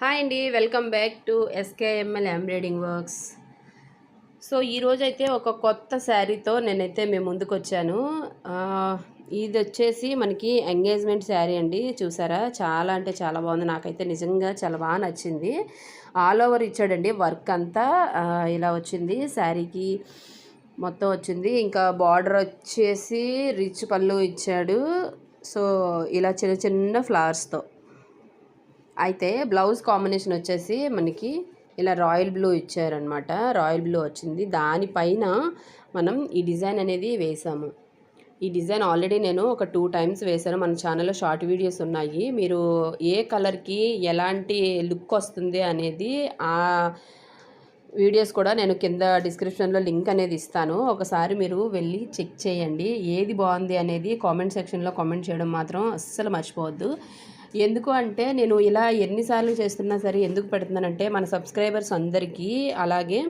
Hi అండి welcome back to SKML embroiding works so ఈరోజైతే అయితే ఒక కొత్త శారీతో నేనైతే మేము ముందుకు వచ్చాను ఇది వచ్చేసి మనకి ఎంగేజ్మెంట్ శారీ అండి చూసారా? చాలా అంటే చాలా బాగుంది. నాకైతే నిజంగా చాలా బాగా నచ్చింది. ఆల్ ఓవర్ ఇచ్చాడండి వర్క్ అంతా. ఇలా వచ్చింది శారీకి మొత్తం వచ్చింది. ఇంకా బార్డర్ వచ్చేసి రిచ్ పళ్ళు ఇచ్చాడు. సో ఇలా చిన్న చిన్న ఫ్లవర్స్తో అయితే బ్లౌజ్ కాంబినేషన్ వచ్చేసి మనకి ఇలా రాయల్ బ్లూ ఇచ్చారనమాట రాయల్ బ్లూ వచ్చింది. దానిపైన మనం ఈ డిజైన్ అనేది వేసాము. ఈ డిజైన్ ఆల్రెడీ నేను ఒక టూ టైమ్స్ వేశాను. మన ఛానల్లో షార్ట్ వీడియోస్ ఉన్నాయి. మీరు ఏ కలర్కి ఎలాంటి లుక్ వస్తుంది అనేది ఆ వీడియోస్ కూడా నేను కింద డిస్క్రిప్షన్లో లింక్ అనేది ఇస్తాను. ఒకసారి మీరు వెళ్ళి చెక్ చేయండి. ఏది బాగుంది అనేది కామెంట్ సెక్షన్లో కామెంట్ చేయడం మాత్రం అస్సలు మర్చిపోవద్దు. ఎందుకు అంటే నేను ఇలా ఎన్నిసార్లు చేస్తున్నా సరే ఎందుకు పెడుతున్నానంటే మన సబ్స్క్రైబర్స్ అందరికీ అలాగే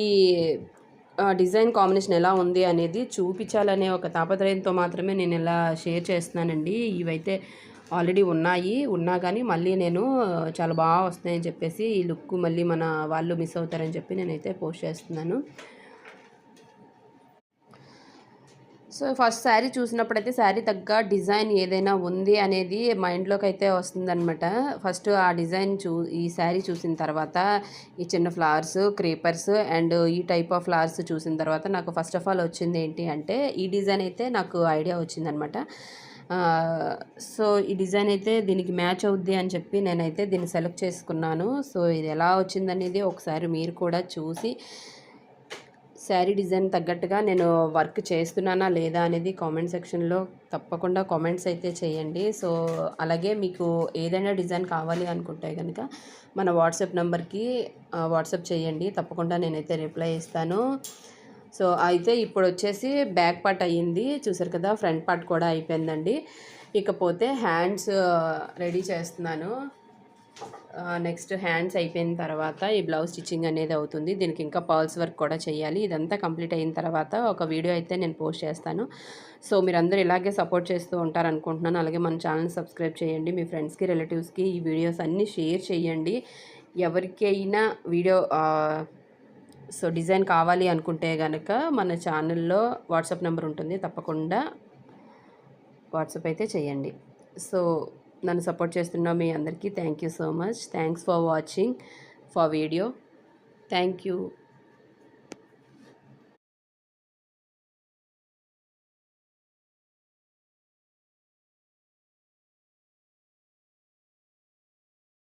ఈ డిజైన్ కాంబినేషన్ ఎలా ఉంది అనేది చూపించాలనే ఒక తాపత్రయంతో మాత్రమే నేను ఇలా షేర్ చేస్తున్నానండి. ఇవైతే ఆల్రెడీ ఉన్నాయి. ఉన్నా కానీ మళ్ళీ నేను చాలా బాగా వస్తాయని చెప్పేసి ఈ లుక్ మళ్ళీ మన వాళ్ళు మిస్ అవుతారని చెప్పి నేనైతే పోస్ట్ చేస్తున్నాను. సో ఫస్ట్ శారీ చూసినప్పుడైతే శారీ తగ్గ డిజైన్ ఏదైనా ఉంది అనేది మైండ్లోకి అయితే వస్తుందనమాట ఫస్ట్ ఆ డిజైన్ చూ ఈ శారీ చూసిన తర్వాత ఈ చిన్న ఫ్లవర్స్ క్రీపర్స్ అండ్ ఈ టైప్ ఆఫ్ ఫ్లవర్స్ చూసిన తర్వాత నాకు ఫస్ట్ ఆఫ్ ఆల్ వచ్చింది ఏంటి అంటే ఈ డిజైన్ అయితే నాకు ఐడియా వచ్చిందనమాట సో ఈ డిజైన్ అయితే దీనికి మ్యాచ్ అవుద్ది అని చెప్పి నేనైతే దీన్ని సెలెక్ట్ చేసుకున్నాను. సో ఇది ఎలా వచ్చిందనేది ఒకసారి మీరు కూడా చూసి శారీ డిజైన్ తగ్గట్టుగా నేను వర్క్ చేస్తున్నానా లేదా అనేది కామెంట్ సెక్షన్లో తప్పకుండా కామెంట్స్ అయితే చేయండి. సో అలాగే మీకు ఏదైనా డిజైన్ కావాలి అనుకుంటే కనుక మన వాట్సాప్ నెంబర్కి వాట్సాప్ చేయండి. తప్పకుండా నేనైతే రిప్లై ఇస్తాను. సో అయితే ఇప్పుడు వచ్చేసి బ్యాక్ పార్ట్ అయ్యింది. చూసారు కదా ఫ్రంట్ పార్ట్ కూడా అయిపోయిందండి. ఇకపోతే హ్యాండ్స్ రెడీ చేస్తున్నాను. నెక్స్ట్ హ్యాండ్స్ అయిపోయిన తర్వాత ఈ బ్లౌజ్ స్టిచ్చింగ్ అనేది అవుతుంది. దీనికి ఇంకా పర్ల్స్ వర్క్ కూడా చేయాలి. ఇదంతా కంప్లీట్ అయిన తర్వాత ఒక వీడియో అయితే నేను పోస్ట్ చేస్తాను. సో మీరందరూ ఇలాగే సపోర్ట్ చేస్తూ ఉంటారు అనుకుంటున్నాను అలాగే మన ఛానల్ సబ్స్క్రైబ్ చేయండి. మీ ఫ్రెండ్స్కి రిలేటివ్స్కి ఈ వీడియోస్ అన్నీ షేర్ చేయండి. ఎవరికైనా వీడియో సో డిజైన్ కావాలి అనుకుంటే కనుక మన ఛానల్లో వాట్సాప్ నెంబర్ ఉంటుంది. తప్పకుండా వాట్సాప్ అయితే చేయండి. సో నన్ను సపోర్ట్ చేస్తున్న మీ అందరికీ thank you so much. Thanks for watching for video thank you